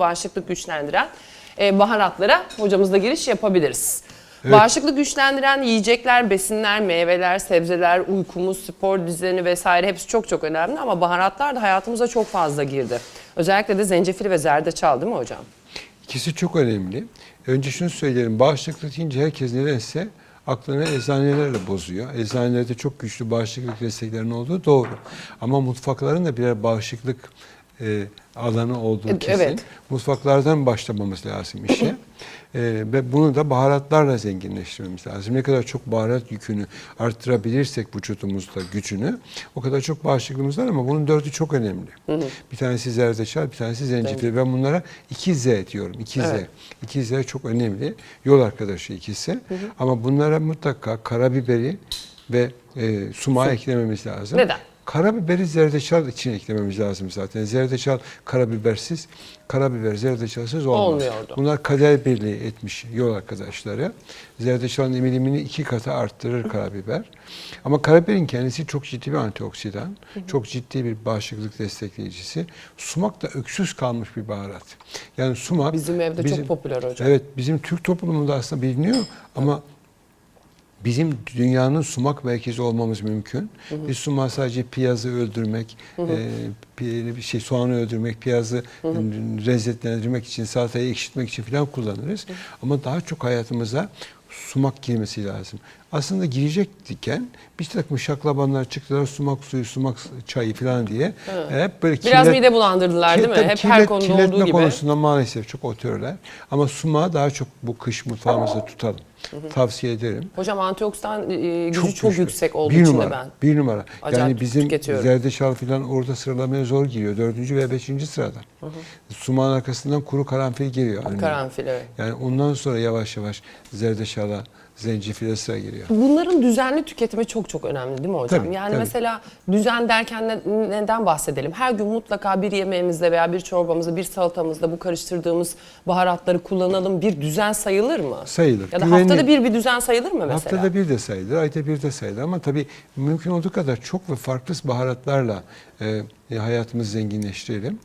bağışıklık güçlendiren e, baharatlara hocamızla giriş yapabiliriz. Bağışıklık güçlendiren yiyecekler, besinler, meyveler, sebzeler, uykumuz, spor düzeni vesaire hepsi çok çok önemli ama baharatlar da hayatımıza çok fazla girdi. Özellikle de zencefil ve zerdeçal değil mi hocam? İkisi çok önemli. Önce şunu söyleyelim. Bağışıklık deyince herkes nedense aklını eczanelerle bozuyor. Eczanelerde çok güçlü bağışıklık desteklerinin olduğu doğru. Ama mutfakların da birer bağışıklık e, alanı olduğu E, kesin. evet. Mutfaklardan başlamamız lazım işe. E, ve bunu da baharatlarla zenginleştirmemiz lazım. Ne kadar çok baharat yükünü arttırabilirsek vücudumuzda gücünü o kadar çok bağışıklığımız var ama bunun dördü çok önemli. Bir tanesi zerdeçal, bir tanesi zencefil. Ben bunlara 2Z diyorum. 2Z. Evet. 2Z çok önemli. Yol arkadaşı ikisi. Ama bunlara mutlaka karabiberi ve e, sumağı eklememiz lazım. Neden? Karabiberi zerdeçal için eklememiz lazım zaten. Zerdeçal karabibersiz, karabiber zerdeçalsız olmaz. Olmuyordu. Bunlar kader birliği etmiş yol arkadaşları. Zerdeçalın emilimini iki katı arttırır karabiber. Ama karabiberin kendisi çok ciddi bir antioksidan. Çok ciddi bir bağışıklık destekleyicisi. Sumak da öksüz kalmış bir baharat. Yani sumak... Bizim evde çok popüler hocam. Evet, bizim Türk toplumunda aslında biliniyor ama bizim dünyanın sumak merkezi olmamız mümkün. Biz sumağı sadece piyazı öldürmek, e, pi- bir şey soğanı öldürmek, piyazı lezzetlendirmek için, salatayı ekşitmek için falan kullanırız. Ama daha çok hayatımıza sumak girmesi lazım. Aslında girecektiken bir takım şaklabanlar çıktılar sumak suyu, sumak çayı falan diye. Hep böyle Biraz kirlet- mide bulandırdılar değil mi? Hep her konuda kirletme olduğu gibi. konusunda maalesef çok otörler. Ama sumağı daha çok bu kış mutfağımızda tutalım. Tavsiye ederim. Hocam antioksidan e, gücü çok, güçlü. yüksek olduğu bir için numara, de ben. Bir numara. Acayip yani bizim zerdeçal falan orada sıralamaya zor giriyor. Dördüncü ve beşinci sırada. Sumağın arkasından kuru karanfil geliyor. Karanfil evet. yani ondan sonra yavaş yavaş zerdeçala, zencefile sıra geliyor. Bunların düzenli tüketimi çok çok önemli değil mi hocam? Tabii, yani tabii. mesela düzen derken ne- neden bahsedelim? Her gün mutlaka bir yemeğimizde veya bir çorbamızda, bir salatamızda bu karıştırdığımız baharatları kullanalım. Bir düzen sayılır mı? Sayılır. Ya da Güvenli- haftada bir bir düzen sayılır mı mesela? Haftada bir de sayılır, ayda bir de sayılır ama tabii mümkün olduğu kadar çok ve farklı baharatlarla e, hayatımızı zenginleştirelim.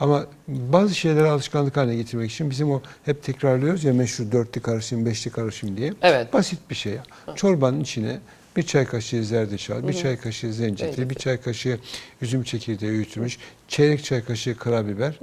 Ama bazı şeyleri alışkanlık haline getirmek için bizim o hep tekrarlıyoruz ya meşhur dörtlü karışım, beşli karışım diye. Evet. Basit bir şey. Çorbanın içine bir çay kaşığı zerdeçal, bir çay kaşığı zencefil, Zencefil. bir çay kaşığı üzüm çekirdeği öğütülmüş, çeyrek çay kaşığı karabiber.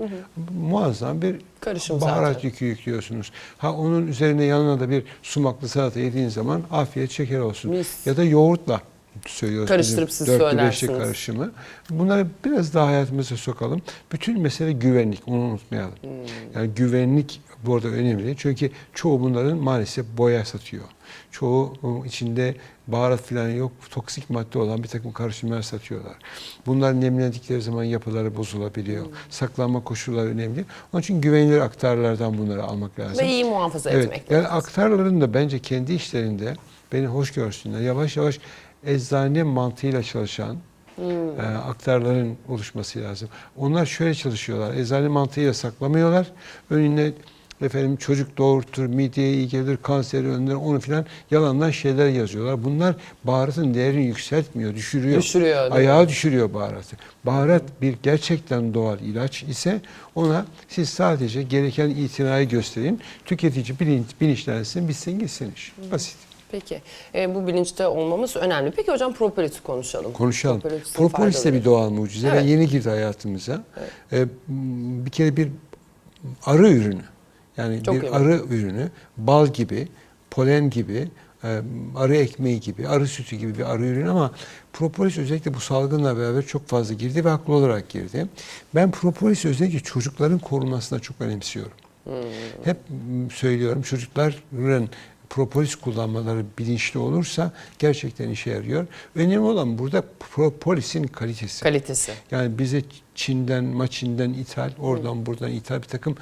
Muazzam bir Karışım baharat zaten. yükü yüklüyorsunuz. Ha onun üzerine yanına da bir sumaklı salata yediğin zaman afiyet şeker olsun. Mis. Ya da yoğurtla söylüyoruz. Karıştırıp bizim siz söylersiniz. karışımı. Bunları biraz daha hayatımıza sokalım. Bütün mesele güvenlik. Onu unutmayalım. Hmm. Yani güvenlik burada önemli. Çünkü çoğu bunların maalesef boya satıyor. Çoğu o içinde baharat falan yok, toksik madde olan bir takım karışımlar satıyorlar. Bunlar nemlendikleri zaman yapıları bozulabiliyor. Hmm. Saklanma koşulları önemli. Onun için güvenilir aktarlardan bunları almak lazım. Ve iyi muhafaza Evet, etmek yani lazım. aktarların da bence kendi işlerinde beni hoş görsünler. Yavaş yavaş eczane mantığıyla çalışan Hmm. e, aktarların oluşması lazım. Onlar şöyle çalışıyorlar. Eczane mantığıyla saklamıyorlar. Önüne efendim çocuk doğurtur, mideye iyi gelir, kanseri önler, onu filan yalandan şeyler yazıyorlar. Bunlar baharatın değerini yükseltmiyor, düşürüyor. Düşürüyor, değil mi? Ayağı düşürüyor baharatı. Baharat bir gerçekten doğal ilaç ise ona siz sadece gereken itinayı gösterin. Tüketici bilinç, bilinçlensin, bitsin gitsin iş. Basit. Peki. E, bu bilinçte olmamız önemli. Peki hocam propolis konuşalım. Konuşalım. Propolis de bir doğal mucize Evet. ve yeni girdi hayatımıza. Ee, m, bir kere bir arı ürünü. Yani Çok bir iyi. arı ürünü, bal gibi, polen gibi, e, arı ekmeği gibi, arı sütü gibi bir arı ürünü ama propolis özellikle bu salgınla beraber çok fazla girdi ve haklı olarak girdi. Ben propolis özellikle çocukların korunmasına çok önemsiyorum. Hmm. Hep söylüyorum çocukların propolis kullanmaları bilinçli olursa gerçekten işe yarıyor. Önemli olan burada propolisin kalitesi. Kalitesi. Yani bize Çin'den, Maçin'den ithal, oradan buradan ithal bir takım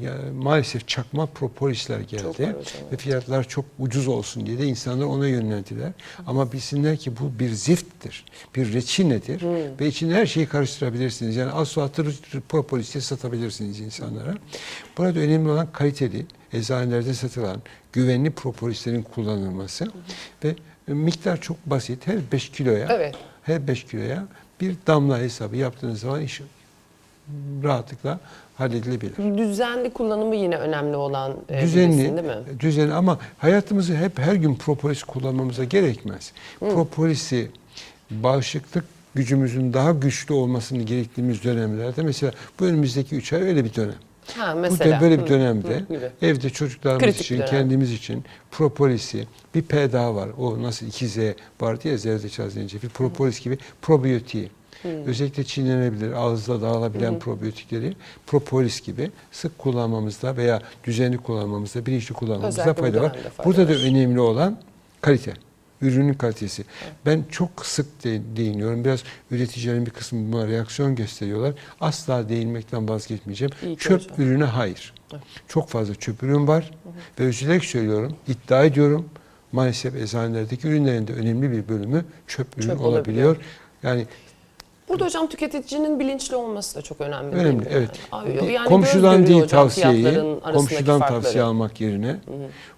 ya, maalesef çakma propolisler geldi. Ve fiyatlar çok ucuz olsun diye de insanlar ona yönlendiler. Ama bilsinler ki bu bir zifttir, bir reçinedir ve içinde her şeyi karıştırabilirsiniz. Yani asfaltı propolisle satabilirsiniz insanlara. Burada önemli olan kaliteli, eczanelerde satılan güvenli propolislerin kullanılması ve miktar çok basit. Her 5 kiloya Evet. her 5 kiloya bir damla hesabı yaptığınız zaman iş rahatlıkla halledilebilir. Düzenli kullanımı yine önemli olan e, düzenli, değil mi? düzenli ama hayatımızı hep her gün propolis kullanmamıza gerekmez. Propolisi bağışıklık gücümüzün daha güçlü olmasını gerektiğimiz dönemlerde mesela bu önümüzdeki 3 ay öyle bir dönem. Ha Bu mesela. da böyle bir Hı, dönemde hı, gibi. evde çocuklarımız Kritik için, dönem. kendimiz için propolisi, bir P daha var. O nasıl 2Z vardı ya zerdeçal zencefil, propolis gibi probiyotiği. Özellikle çiğnenebilir, ağızda dağılabilen probiyotikleri propolis gibi sık kullanmamızda veya düzenli kullanmamızda, bilinçli kullanmamızda Özellikle fayda var. Burada da var. önemli olan kalite. Ürünün kalitesi. Ben çok sık de, değiniyorum. Biraz üreticilerin bir kısmı buna reaksiyon gösteriyorlar. Asla değinmekten vazgeçmeyeceğim. İyi Çöp hocam. ürüne hayır. Çok fazla çöp ürün var ve üzülerek söylüyorum, iddia ediyorum. Maalesef eczanelerdeki ürünlerin de önemli bir bölümü çöp ürün Çöp olabiliyor. olabiliyor. Yani Burada hocam tüketicinin bilinçli olması da çok önemli. değil önemli mi? evet. Yani komşudan değil hocam tavsiyeyi, komşudan farkları. tavsiye almak yerine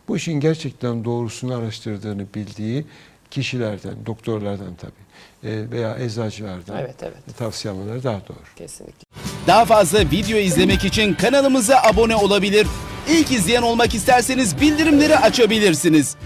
bu işin gerçekten doğrusunu araştırdığını bildiği kişilerden, doktorlardan tabii e, veya eczacılardan Evet evet tavsiye almaları daha doğru. kesinlikle. Daha fazla video izlemek için kanalımıza abone olabilir. İlk izleyen olmak isterseniz bildirimleri açabilirsiniz.